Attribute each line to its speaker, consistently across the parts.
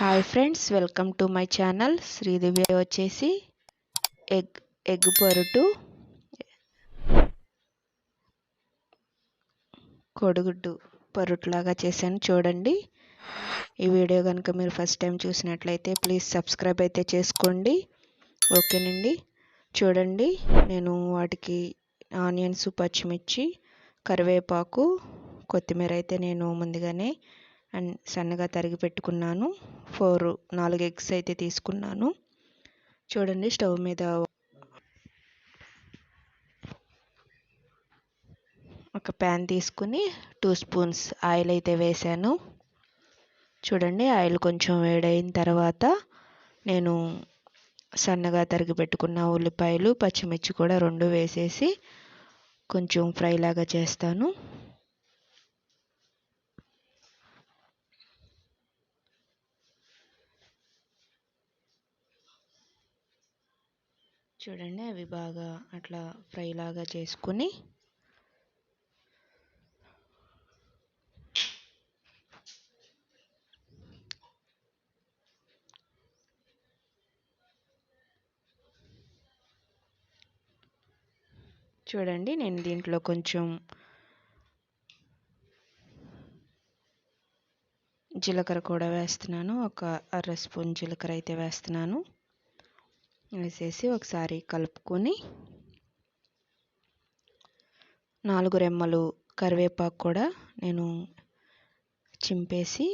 Speaker 1: Hi friends welcome to my channel Sridevi వచ్చేసి egg egg పొరుటు కొడుగుడ్డు పొరుట్లాగా చేశాను. చూడండి. ఈ వీడియో కనుక మీరు ఫస్ట్ టైం చూసినట్లయితే ప్లీజ్ సబ్స్క్రైబ్ అయితే చేసుకోండి. ఓకేనండి. చూడండి. నేను వాటికి ఆనియన్స్ పచ్చిమిర్చి కరివేపాకు కొత్తిమీర అయితే నేను ముందుగానే అండ్ సన్నగా తరిగి పెట్టుకున్నాను. ఫోర్ నాలుగు ఎగ్స్ అయితే తీసుకున్నాను. చూడండి స్టవ్ మీద ఒక ప్యాన్ తీసుకుని టూ స్పూన్స్ ఆయిల్ అయితే వేసాను. చూడండి ఆయిల్ కొంచెం వేడైన తర్వాత నేను సన్నగా తరిగి పెట్టుకున్న ఉల్లిపాయలు పచ్చిమిర్చి కూడా రెండు వేసేసి కొంచెం ఫ్రై లాగా చేస్తాను. చూడండి అవి బాగా అట్లా ఫ్రై లాగా చేసుకుని చూడండి నేను దీంట్లో కొంచెం జీలకర్ర కూడా వేస్తున్నాను. ఒక అర స్పూన్ జీలకర్ర అయితే వేస్తున్నాను. వేసేసి ఒకసారి కలుపుకొని నాలుగు రెమ్మలు కరివేపాకు కూడా నేను చింపేసి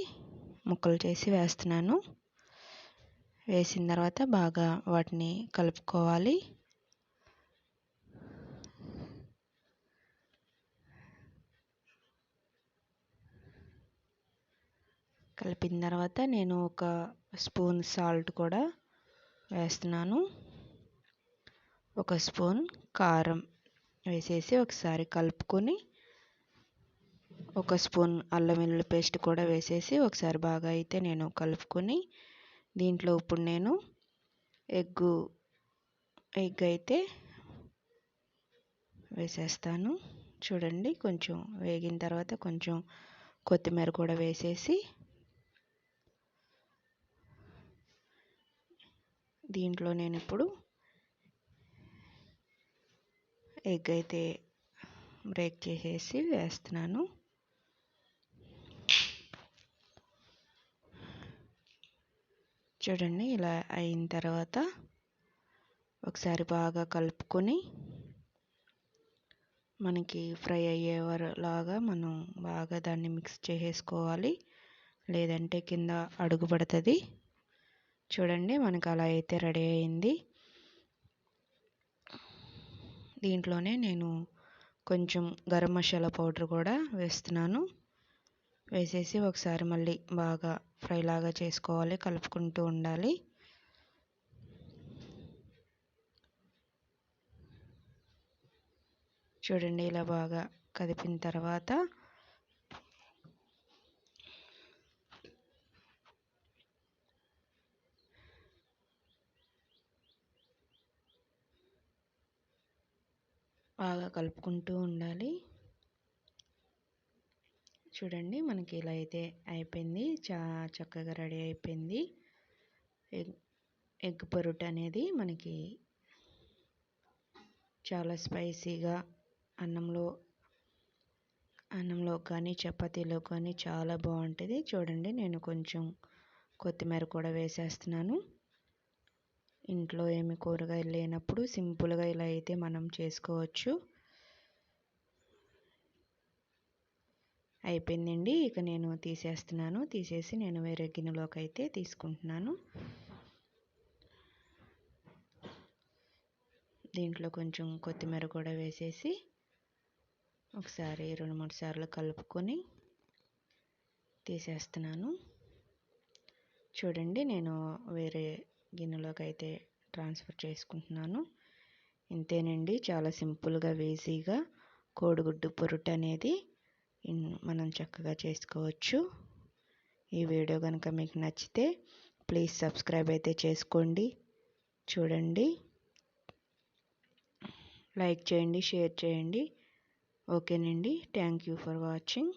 Speaker 1: ముక్కలు చేసి వేస్తున్నాను. వేసిన తర్వాత బాగా వాటిని కలుపుకోవాలి. కలిపిన తర్వాత నేను ఒక స్పూన్ సాల్ట్ కూడా వేస్తున్నాను. ఒక స్పూన్ కారం వేసేసి ఒకసారి కలుపుకొని ఒక స్పూన్ అల్లం వెల్లుల్లి పేస్ట్ కూడా వేసేసి ఒకసారి బాగా అయితే నేను కలుపుకొని దీంట్లో ఇప్పుడు నేను ఎగ్గు ఎగ్ అయితే వేసేస్తాను. చూడండి కొంచెం వేగిన తర్వాత కొంచెం కొత్తిమీర కూడా వేసేసి దీంట్లో నేను ఇప్పుడు ఎగ్ అయితే బ్రేక్ చేసేసి వేస్తున్నాను. చూడండి ఇలా అయిన తర్వాత ఒకసారి బాగా కలుపుకొని మనకి ఫ్రై అయ్యేలాగా మనం బాగా దాన్ని మిక్స్ చేసేసుకోవాలి. లేదంటే కింద అడుగు పడుతుంది. చూడండి మనకు అలా అయితే రెడీ అయింది. దీంట్లోనే నేను కొంచెం గరం మసాలా పౌడర్ కూడా వేస్తున్నాను. వేసేసి ఒకసారి మళ్ళీ బాగా ఫ్రై లాగా చేసుకోవాలి కలుపుకుంటూ ఉండాలి. చూడండి ఇలా బాగా కదిపిన తర్వాత బాగా కలుపుకుంటూ ఉండాలి. చూడండి మనకి ఇలా అయితే అయిపోయింది. చా చక్కగా రెడీ అయిపోయింది. ఎగ్ ఎగ్ పొరుట అనేది మనకి చాలా స్పైసీగా అన్నంలో అన్నంలో కానీ చపాతీలో కానీ చాలా బాగుంటుంది. చూడండి నేను కొంచెం కొత్తిమీర కూడా వేసేస్తున్నాను. ఇంట్లో ఏమి కూరగాయలు లేనప్పుడు సింపుల్గా ఇలా అయితే మనం చేసుకోవచ్చు. అయిపోయిందండి. ఇక నేను తీసేస్తున్నాను. తీసేసి నేను వేరే గిన్నెలోకి అయితే తీసుకుంటున్నాను. దీంట్లో కొంచెం కొత్తిమీర కూడా వేసేసి ఒకసారి రెండు మూడు సార్లు కలుపుకొని తీసేస్తున్నాను. చూడండి నేను వేరే గిన్నెలోకి అయితే ట్రాన్స్ఫర్ చేసుకుంటున్నాను. ఇంతేనండి. చాలా సింపుల్గా వేజీగా కోడిగుడ్డు పొరుట అనేది మనం చక్కగా చేసుకోవచ్చు. ఈ వీడియో కనుక మీకు నచ్చితే ప్లీజ్ సబ్స్క్రైబ్ అయితే చేసుకోండి. చూడండి. లైక్ చేయండి షేర్ చేయండి. ఓకేనండి. Thank you for watching.